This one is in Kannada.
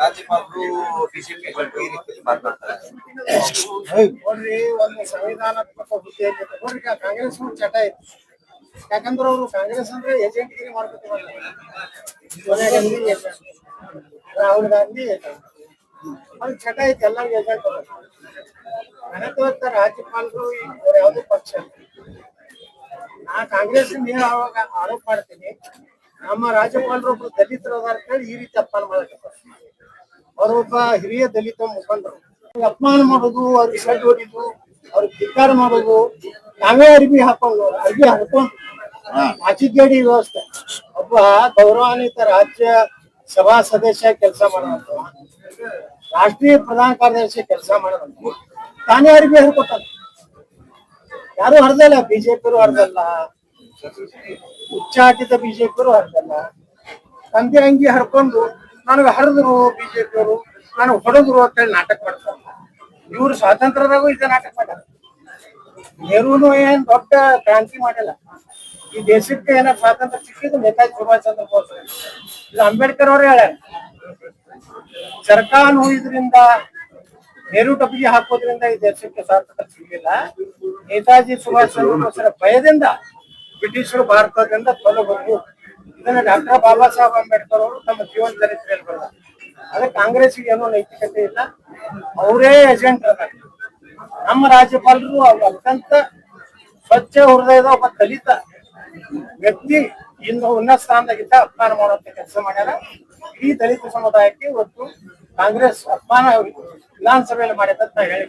ರಾಜ್ಯಪಾಲರು ಬಿಜೆಪಿ ಬಗ್ಗೆ ಈ ರೀತಿ ಮಾತನಾಡ್ತಾರೆ. ನೋಡ್ರಿ ಒಂದು ಸಂವಿಧಾನಾತ್ಮಕ ಹುದ್ದೆಯಲ್ಲಿ ನೋಡ್ರಿ ಕಾಂಗ್ರೆಸ್ ಚಟ ಐತಿ ಯಾಕಂದ್ರೆ ಅವರು ಕಾಂಗ್ರೆಸ್ ಅಂದ್ರೆ ಏಜೆಂಟ್ ಮಾಡ್ಕೊತೀವಿ ರಾಹುಲ್ ಗಾಂಧಿ ಅವ್ರಿಗೆ ಚಟ ಐತಿ ಎಲ್ಲ ಏಜೆಂಟ್ ನನಗೆ ರಾಜ್ಯಪಾಲರು ಅವ್ರು ಯಾವುದೇ ಪಕ್ಷ. ನಾ ಕಾಂಗ್ರೆಸ್ ಮೇಲೆ ಆವಾಗ ಆರೋಪ ಮಾಡ್ತೀನಿ. ನಮ್ಮ ರಾಜ್ಯಪಾಲರು ಒಬ್ರು ದಲಿತರು ಅದಾರ ಕೇಳಿ ಹೇಳಿ ಈ ರೀತಿ ಅಪಮಾನ ಮಾಡಕ್ಕೆ ಅವರೊಬ್ಬ ಹಿರಿಯ ದಲಿತ ಮುಖಂಡರು. ಅಪಮಾನ ಮಾಡೋದು ಅವ್ರಿಗೆ ಸಡ್ಡು ಹೊಡಿದು ಅವ್ರಿಗೆ ಧಿಕ್ಕಾರ ಮಾಡೋದು ನಾವೇ ಅರ್ಬಿ ಹಾಕೊಂಡು ಅರ್ಬಿ ಹಾಕೊಂಡು. ಆಚಿಗೇಡಿ ವ್ಯವಸ್ಥೆ. ಒಬ್ಬ ಗೌರವಾನ್ವಿತ ರಾಜ್ಯ ಸಭಾ ಸದಸ್ಯ ಕೆಲಸ ಮಾಡುವಂತ ರಾಷ್ಟ್ರೀಯ ಪ್ರಧಾನ ಕಾರ್ಯದರ್ಶಿ ಕೆಲಸ ಮಾಡುವಂತ ತಾನೇ ಅರ್ಬಿ ಹರ್ಕೊತಾನೆ ಯಾರು ಹರಿದಲ್ಲ ಬಿಜೆಪಿಯವರು ಹರಿದಲ್ಲ. ಉಚ್ಚಾಟಿತ ಬಿಜೆಪಿಯವರು ಹರಿದಲ್ಲ ತಂದೆ ಅಂಗಿ ಹರ್ಕೊಂಡು ನನಗೆ ಹರಿದ್ರು ಬಿಜೆಪಿಯವರು ನನಗೆ ಹೊಡೆದ್ರು ಅಂತ ಹೇಳಿ ನಾಟಕ ಮಾಡ್ತಾರೆ. ಇವರು ಸ್ವಾತಂತ್ರ್ಯದಾಗೂ ಇದ ನಾಟಕ ಮಾಡ್ಯಾರ. ನೆಹರೂನು ಏನ್ ದೊಡ್ಡ ಕ್ರಾಂತಿ ಮಾಡಿಲ್ಲ ಈ ದೇಶಕ್ಕೆ ಏನ ಸ್ವಾತಂತ್ರ್ಯ ಸಿಕ್ಕಿದ್ದು ನೇತಾಜಿ ಸುಭಾಷ್ ಚಂದ್ರ ಬೋಸ್ ಇದು ಅಂಬೇಡ್ಕರ್ ಅವರೇ ಹೇಳ್ಯಾರ. ಸರ್ಕಾರ ಇದರಿಂದ ನೆಹರು ಟಪಿಗೆ ಹಾಕೋದ್ರಿಂದ ಈ ದೇಶಕ್ಕೆ ಸ್ವಾತಂತ್ರ್ಯ ಸಿಗಲಿಲ್ಲ. ನೇತಾಜಿ ಸುಭಾಷ್ ಚಂದ್ರ ಬೋಸ್ರ ಭಯದಿಂದ ಬ್ರಿಟಿಷರು ಭಾರತದಿಂದ ತೊಲಗಬೇಕು ಇದನ್ನ ಡಾಕ್ಟರ್ ಬಾಬಾ ಸಾಹೇಬ್ ಅಂಬೇಡ್ಕರ್ ಅವರು ತಮ್ಮ ಜೀವನ ಚರಿತ್ರೆಯಲ್ಲಿ ಬರೆದ ಅದೇ ಕಾಂಗ್ರೆಸ್ಗೆ ಏನೋ ನೈತಿಕತೆ ಇಲ್ಲ. ಅವರೇ ಏಜೆಂಟ್ ಅದ ನಮ್ಮ ರಾಜ್ಯಪಾಲರು ಅವ್ರು ಅತ್ಯಂತ ಸ್ವಚ್ಛ ಹೃದಯದ ಒಬ್ಬ ದಲಿತ ವ್ಯಕ್ತಿ ಇನ್ನು ಉನ್ನತ ಸ್ಥಾನದಾಗಿದ್ದ ಅಪಮಾನ ಮಾಡುವಂತ ಕೆಲಸ ಮಾಡ್ಯಾರ. ಈ ದಲಿತ ಸಮುದಾಯಕ್ಕೆ ಇವತ್ತು ಕಾಂಗ್ರೆಸ್ ಅಪಮಾನ ವಿಧಾನಸಭೆಯಲ್ಲಿ ಮಾಡಿದಂತ ಹೇಳಿ